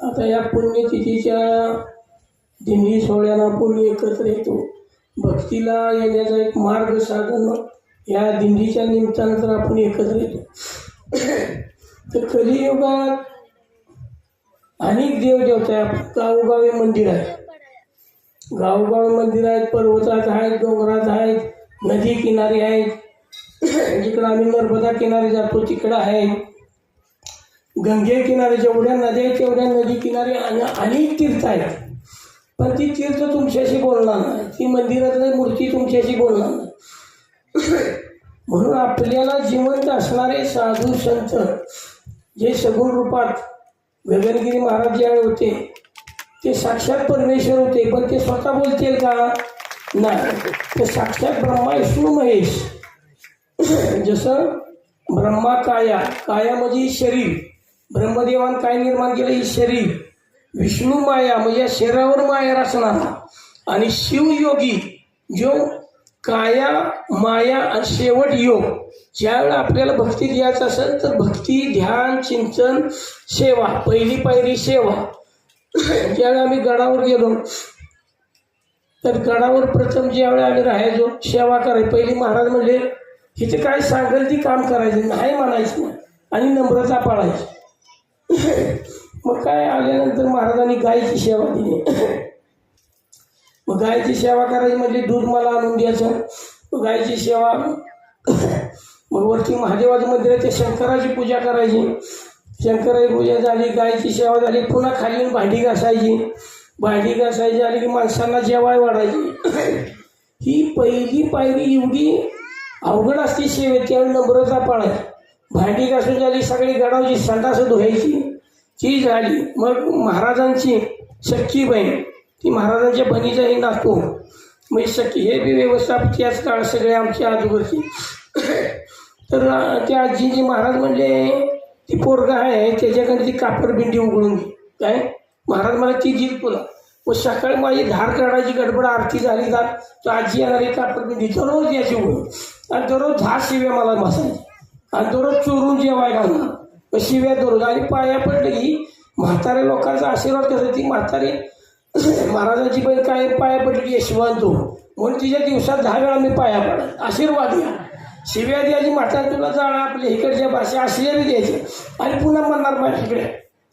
आता या पुण्यतिथीच्या दिंडी सोहळ्याला आपण एकत्र येतो. भक्तीला येण्याचा एक मार्ग साधन या दिंडीच्या निमित्तानं तर आपण एकत्र येतो. तर कलियुगात अनेक देवदेवता आहे गावोगावी मंदिर आहे गावोगावी मंदिर आहेत पर्वतात आहेत डोंगरात आहेत नदी किनारी आहेत. जिकडं आम्ही नर्मदा किनारी जातो तिकडं आहेत गंगेकिनारे जेवढ्या नद्या आहेत तेवढ्या नदी किनारे अनेक तीर्थ आहेत. पण ती तीर्थ तुमच्याशी बोलणार नाही. ती मंदिरातली मूर्ती तुमच्याशी बोलणार नाही. म्हणून आपल्याला जिवंत असणारे साधू संत जे सगुण रूपात गगनगिरी महाराज ज्यावेळी होते ते साक्षात परमेश्वर होते पण ते स्वतः बोलतील का? नाही. ते साक्षात ब्रह्मा विष्णू महेश. जसं ब्रह्मा काया काया म्हणजे शरीर. ब्रह्मदेवान काय निर्माण केलं? ही शरीर. विष्णू माया म्हणजे या शरीरावर माया असणारा आणि शिवयोगी जो काया माया आणि शेवट योग ज्यावेळेला आपल्याला भक्ती द्यायचं असेल तर भक्ती ध्यान चिंतन सेवा पहिली पायरी सेवा. ज्यावेळी आम्ही गडावर गेलो तर गडावर प्रथम ज्यावेळी आम्ही राहायचो सेवा करायची. पहिली महाराज म्हणले हिथे काय सांगेल ती काम करायचं? नाही म्हणायचं. आणि नम्रता पाळायची. मग काय आल्यानंतर महाराजांनी गायची सेवा दिली. मग गायची सेवा करायची म्हणजे दूध मला आणून द्यायचं मग गायची सेवा मग वरती महादेवाचं मंदिर आहे ते शंकराची पूजा करायची. शंकराची पूजा झाली गायची सेवा झाली पुन्हा खाली येऊन भांडी घासायची. भांडी घासायची आली की माणसांना जेवाय वाढायची. ही पहिली पायरी एवढी अवघड असते सेवेत त्यावेळी नम्रता पाळायची. भांडी घासून झाली सगळी गडावची संडास धुवायची. ती झाली. मग महाराजांची सख्खी बहीण ती महाराजांच्या बहिणीचाही नातू. म्हणजे सख्खी हे बी व्यवस्थापित त्याच काळ सगळे आमच्या आजूबाजूची तर त्या आजीजी महाराज म्हणले ती पोरगा आहे त्याच्याकडे ती कापड भिंडी उघडून काय? महाराज मला ती जीत तुला. व सकाळी माझी धार काढायची गडबड आरती झाली धार तर आजी येणारी कापड भिंडी दररोज याची उघडून. आणि दररोज धार शिव्या मला बसायची. आणि दररोज चोरून जेवाय घालणं. मग शिव्या दररोज. आणि पाया पडलं की म्हाताऱ्या लोकांचा आशीर्वाद कसा ती म्हातारी महाराजांची बहीण काय? पाया पडली यशवंत हो. म्हणून तिच्या दिवसात दहा वेळा मी पाया पडत आशीर्वाद घ्या. शिव्या द्यायची म्हातारी तुला जाणं आपल्या इकडच्या भाषा असल्या द्यायचे. आणि पुन्हा म्हणणार माझ्या तिकडे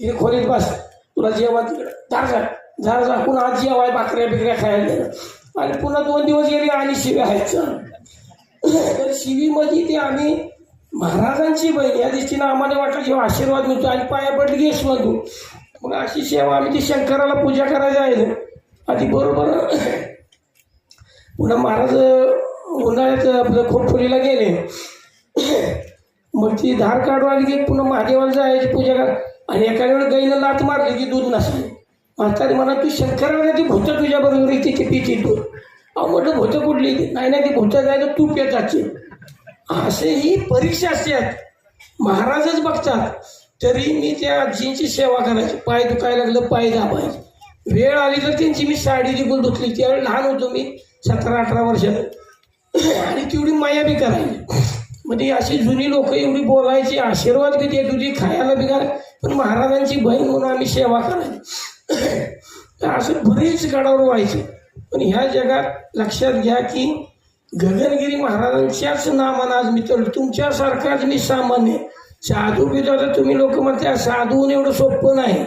तिने खोलीत बस तुला जेवण तिकडे. झाड झाड. झाड झाकून आज जेवाय भाकऱ्या बिकऱ्या खायला दिलं. आणि पुन्हा दोन दिवस गेले आणि शिव्या आहेत. तर शिवीमध्ये ते आम्ही महाराजांची बहीण या दृष्टीनं आम्हाला वाटलं जेव्हा आशीर्वाद मिळतो आणि पाया पडली की यशवंत मग अशी सेवा आम्ही ती शंकराला पूजा करायला आहे आधी बरोबर पुन्हा महाराज उन्हाळ्यात आपलं खोपफुलीला गेले. मग ती धार काढून आली की पुन्हा महादेवाला जायची पूजा कर आणि एका वेळेला गाईनं लात मारली की दूध नसले म्हातारी म्हणा तू शंकराला ती भूत तुझ्या बरोबर येते की पिती दूध अहो म्हटलं भूत कुठली नाही नाही ती भूत जायचं तू पेत असे ही परीक्षा असतात. महाराजच बघतात. तरी मी त्या आजींची सेवा करायची. पाय दुखायला लागलं पाय दाबायचे. वेळ आली तर त्यांची मी साडी दिगुल धुतली. त्यावेळी लहान होतो मी सतरा अठरा वर्षात. आणि तेवढी माया बी करायची. म्हणजे अशी जुनी लोक एवढी बोलायची आशीर्वाद बी देत होती खायला बी घाल पण महाराजांची बहीण म्हणून आम्ही सेवा करायची. तर असं बरेच गडावर व्हायचे. पण ह्या जगात लक्षात घ्या की गगनगिरी महाराजांच्याच नावानं आज मी तर तुमच्यासारखाच मी सामान्य साधू बी तुम्ही लोक म्हणता साधून एवढं सोपं नाही.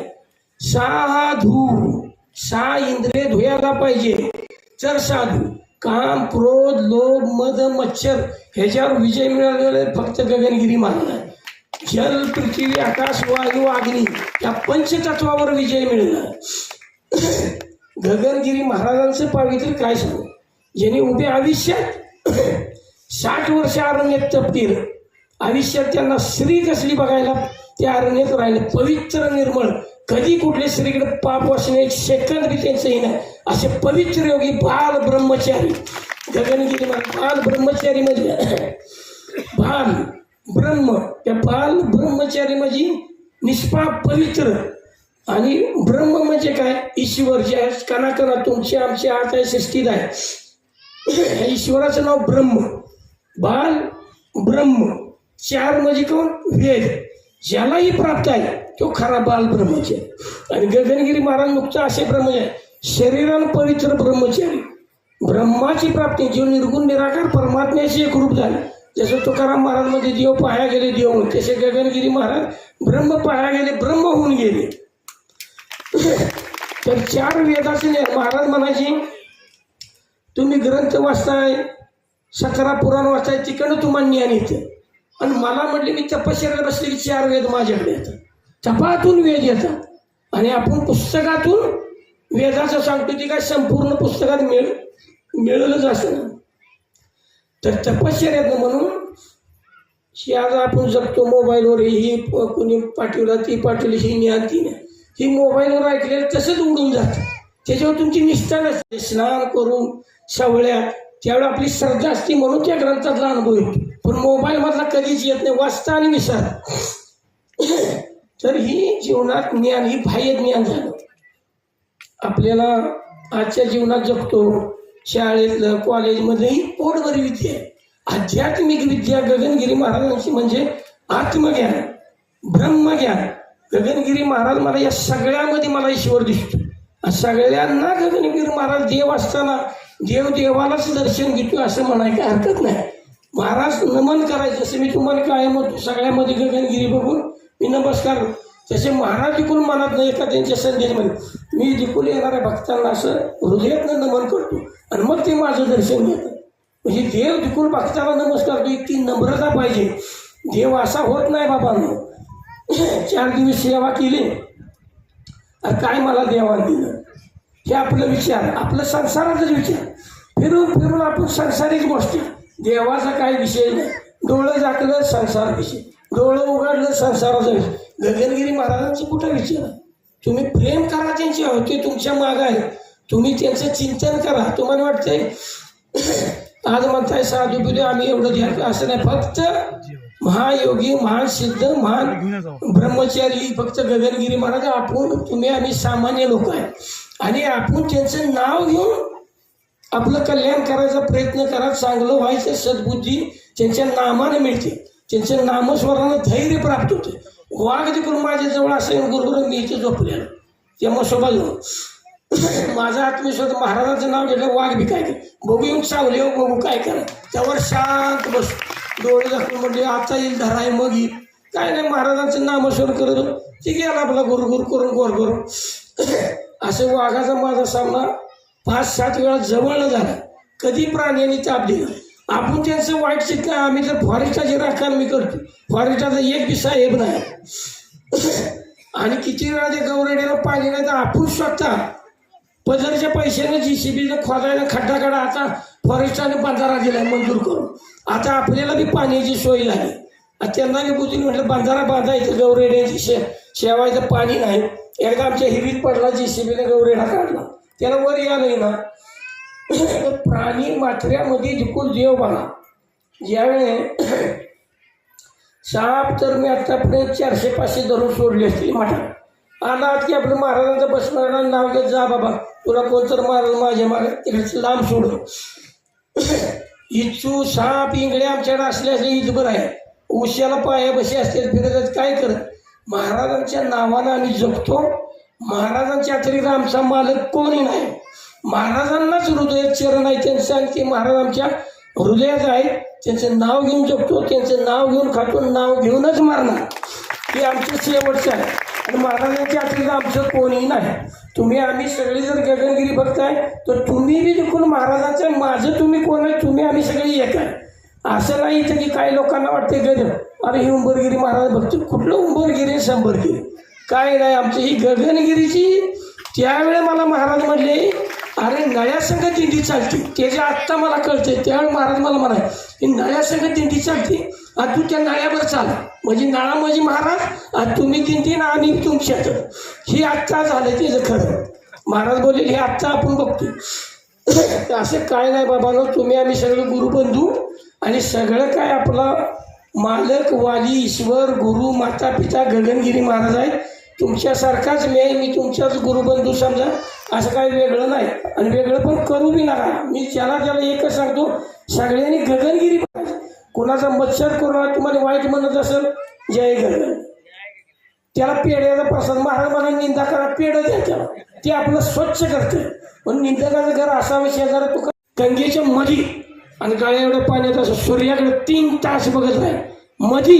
साधू सा इंद्रिय धुयाला पाहिजे. तर साधू काम क्रोध लोभ मद मच्छर ह्याच्यावर विजय मिळालेला फक्त गगनगिरी महाराज. जल पृथ्वी आकाश वायू अग्नी या पंचतत्वावर विजय मिळला. गगनगिरी महाराजांचं पावित्र्य काय सांगू? ज्याने उभे आयुष्यात साठ वर्ष अरण्यात तपतील आयुष्यात त्यांना स्त्री कसली बघायला त्या अरण्यात राहिले. पवित्र निर्मळ. कधी कुठल्या स्त्रीकडे पाप वाचणे एक सेकंद बी त्यांचंही नाही असे पवित्र योगी बाल ब्रह्मचारी. गगनगिरी बाल ब्रह्मचारी म्हणजे बाल ब्रह्म. त्या बाल ब्रह्मचारी म्हणजे निष्पाप पवित्र. आणि ब्रह्म म्हणजे काय? ईश्वर जे आहे कणाकणा तुमची आमची आत आहे सृष्टीत आहे. ईश्वराचं नाव ब्रह्म. बाल ब्रह्म. चार म्हणजे कोण? वेद. ज्यालाही प्राप्त आहे तो खरा बाल ब्रह्मचारी आणि गगनगिरी महाराज नुकता असे ब्रह्मचारी शरीरानं पवित्र ब्रह्मचारी ब्रह्माची प्राप्ती जीव निर्गुण निराकार परमात्म्याशी एक रूप झाले. जसं तुकाराम महाराजमध्ये देव पाया गेले देव म्हणून. तसे गगनगिरी महाराज ब्रह्म पाया गेले ब्रह्म होऊन गेले. तर चार वेदाचे महाराज म्हणायचे तुम्ही ग्रंथ वाचताय सकरा पुराण वाचताय तिकडनं तुम्हाला ज्ञान येतं. आणि मला म्हटले मी तपश्चर्याला बसले की चार वेद माझ्याकडे येतात. तपातून वेद येतात. आणि आपण पुस्तकातून वेदाचं सांगतो ती काय संपूर्ण पुस्तकात मिळ मिळलंच असं ना तर तपश्चर्यात म्हणून आज आपण जगतो मोबाईलवर ही प- कुणी पाठवला ती पाठवली ही ज्ञान ती ही मोबाईलवर ऐकलेलं तसंच उडून जातं. त्याच्यावर तुमची निष्ठा नसते. स्नान करून सवळ्यात त्यावेळी आपली श्रद्धा असते म्हणून त्या ग्रंथातला अनुभव येतो. पण मोबाईलमधला कधीच येत नाही वाचता आणि विसर तर ही जीवनात ज्ञान ही बाह्य ज्ञान झालं. आपल्याला आजच्या जीवनात जगतो शाळेतलं कॉलेजमध्ये ही पोटभरी विद्या आहे. आध्यात्मिक विद्या गगनगिरी महाराजांची म्हणजे आत्मज्ञान ब्रह्मज्ञान. गगनगिरी महाराज मला या सगळ्यामध्ये मला ईश्वर दिसतो. सगळ्यांना गगनगिरी महाराज देव असताना देव देवालाच दर्शन घेतो असं म्हणायला हरकत नाही. महाराज नमन करायचं. जसं मी तुम्हाला काय म्हणतो सगळ्यामध्ये गगनगिरी बघून मी नमस्कार. तसे महाराज देखून मनात नाही का त्यांच्या संदेशमध्ये मी देखून येणाऱ्या भक्तांना असं हृदयातनं नमन करतो आणि मग ते माझं दर्शन घेतात. म्हणजे देव देखून भक्ताला नमस्कार करतो इतकी नम्रता पाहिजे. देव असा होत नाही बाबांनो. चार दिवस सेवा केली. काय मला देवान दिलं? हे आपलं विचार आपलं संसाराचाच विचार. फिरून फिरून आपण संसारिक गोष्टी. देवाचा काही विषय नाही. डोळं झाकलं संसार विषय. डोळं उघडलं संसाराचा विषय. गगनगिरी महाराजांचं कुठं विचार? आहे? तुम्ही प्रेम करा त्यांच्यावर ते तुमच्या मागं आहे. तुम्ही त्यांचं चिंतन करा. तुम्हाला वाटतंय आज म्हणताय साधू बिधू आम्ही एवढं ध्यान असं नाही. फक्त महायोगी महान सिद्ध महान ब्रह्मचारी फक्त गगनगिरी महाराज आपण तुम्ही आम्ही सामान्य लोक आहे. आणि आपण त्यांचं नाव घेऊन आपलं कल्याण करायचा प्रयत्न करा चांगलं व्हायचं सद्बुद्धी त्यांच्या नामाने मिळते. त्यांच्या नामस्वरांना धैर्य प्राप्त होते. वाघ देखील माझ्याजवळ असेल गुरुवर मी इथे झोपलेलं. त्यामुळे सोबत जाऊ माझा आत्मविश्वास महाराजांचं नाव घेतलं वाघ बी काय केलं. बघू येऊन सावले हो बघू काय करा. त्यावर शांत बस. डोळे दाखवून म्हणजे आता येईल धराय मग येईल. काय नाही महाराजांचं नामस्मरण करत होतो. ते गेला आपला गुरु गुरु करून गोर करून असं वाघाचा माझा सामना पाच सात वेळा जवळ झाला. कधी प्राण्यांनी ताप दिला? आपण त्यांचं वाईट शिकलं आम्ही तर फॉरेस्टाची राखण मी करतो. फॉरेस्टाचा एक बी साहेब नाही. आणि किती वेळा ते गौरडीला पाणी नाही तर आपण स्वतः पदरच्या पैशाने जी सी बीनं खोदायला खड्डा काढा आता फॉरेस्टाने बंधारा दिलाय मंजूर करून. आता आपल्याला बी पाण्याची सोय झाली त्यांना बी बुद्धी म्हटलं बंधारा बांधायचं गौरेड्याची शे शेवायचं पाणी नाही. एकदा आमच्या हिरीत पडला जी सी बीने गौरेडा काढला. त्याला वर या नाही ना प्राणी मात्र्यामध्ये झुकून देव बना ज्यावेळे साप तर मी आतापर्यंत चारशे पाचशे धरून सोडले असतील म्हटलं आला की आपलं महाराजांचं बसणारा नाव घेत जा बाबा. तुला कोणतर महाराज माझ्या मागे? तिकडे लांब सोडून इचू साप इंगळे आमच्याकडे असले असले इजबर आहे. उश्याला पाया बशी असते फिरत काय करत महाराजांच्या नावानं आम्ही जगतो महाराजांच्या अतिरिक्त आमचा मालक कोणी नाही. महाराजांनाच हृदयात चरण आहे. त्यांचं आणि ते महाराज आमच्या हृदयात आहे. त्यांचं नाव घेऊन जगतो त्यांचं नाव घेऊन खातो. नाव घेऊनच मारणार. हे आमचं शेवटचं आहे. आणि महाराजांच्या अतिरिक्त आमचं कोणीही नाही. तुम्ही आम्ही सगळे जर गगनगिरी बघताय तर तुम्ही बी देखून महाराजांचं माझं तुम्ही कोण आहे तुम्ही आम्ही सगळे एक आहे. असं नाही इथं की काही लोकांना वाटते गगन अरे ही उंबरगिरी महाराज बघतो कुठलं उंबरगिरी शंभरगिरी? काय नाही आमची ही गगनगिरीची त्यावेळे मला महाराज म्हणले अरे नळ्या संघ दिंडी चालते. ते जे आत्ता मला कळते त्यावेळी महाराज मला म्हणाय की नळ्या संघ दिंडी चालते. आज तू त्या नळ्यावर चाल. म्हणजे नळा म्हणजे महाराज आज तुम्ही दिंडी ना आम्ही तुमच्यात हे आत्ता झालं तिचं खरं. महाराज बोलले हे आत्ता आपण बघतो. असं काय नाही बाबांनो तुम्ही आम्ही सगळे गुरुबंधू आणि सगळं काय आपला मालक वाली ईश्वर गुरु माता पिता गगनगिरी महाराज आहे तुमच्यासारखाच मी आहे मी तुमच्याच गुरुबंधू समजा. असं काही वेगळं नाही. आणि वेगळं पण करू बी नका. मी ज्याला त्याला एकच सांगतो सगळ्यांनी गगनगिरी पाहिजे. कोणाचा मच्छर कोणाला तुम्हाला वाईट म्हणत असेल जय गगन त्याला पेड्याचा प्रसाद महाराज मला निंदा करा पेढं द्या त्याला. ते आपलं स्वच्छ करते पण निंदकाचं घर असावं शेजारा तू गंगेच्या मधी आणि गळ्या एवढ्या पाण्यात असं सूर्याकडे तीन तास बघत नाही मधी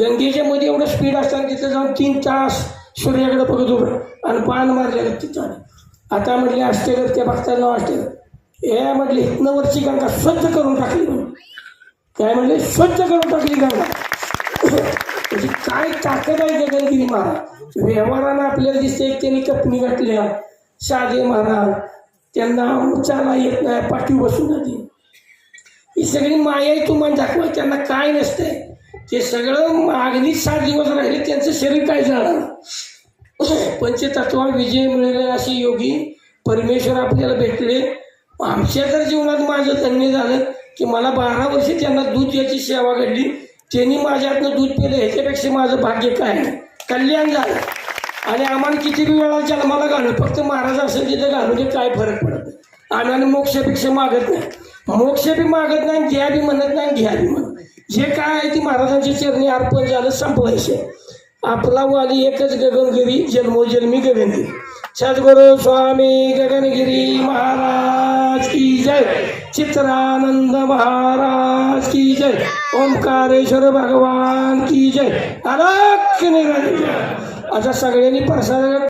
गंगेच्या मध्ये एवढं स्पीड असताना तिथं जाऊन तीन तास सूर्याकडे बघत उभं आणि पान मारले तिथं आता म्हटले असते त्या भक्तांना वाटते हे म्हटले इथनं वरची गंगा स्वच्छ करून टाकली म्हणून. काय म्हणले? स्वच्छ करून टाकली गंगा म्हणजे काय ताकद आहे गगनगिरी महाराज? व्यवहारानं आपल्याला दिसते त्यांनी कपनी घातल्या. साधे महाराज त्यांना चाला येत नाही पाठी बसून आली ही सगळी माया तुम्हाला दाखवा त्यांना काय नसते ते सगळं मागणीच सात दिवस राहिले त्यांचं शरीर काय झालं पंचतत्वा विजय मिळाले असे योगी परमेश्वर आपल्याला भेटले. आमच्या तर जीवनात माझं धन्य झालं. की मला बारा वर्ष त्यांना दूध याची सेवा घडली त्यांनी माझ्यातनं दूध पेलं ह्याच्यापेक्षा माझं भाग्य काय? कल्याण झालं. आणि आम्हाला किती वेळा जन्माला घालू फक्त महाराज असेल तिथं घालू ते काय फरक पडत नाही. आम्हाला मोक्षपेक्षा मागत नाही. मोक्ष बी मागत नाही घ्या बी म्हणत नाही घ्या बी म्हणत जे काय आहे ती महाराजांच्या चरणी अर्पण झालं संपवायचे. आपला वाली एकच गगनगिरी जन्मोजन्मी गगनगिरी. सद्गुरु स्वामी गगनगिरी महाराज की जय। चित्रानंद महाराज की जय। ओंकारेश्वर भगवान की जय। अरक्ष निरंजन। आता सगळ्यांनी प्रसाद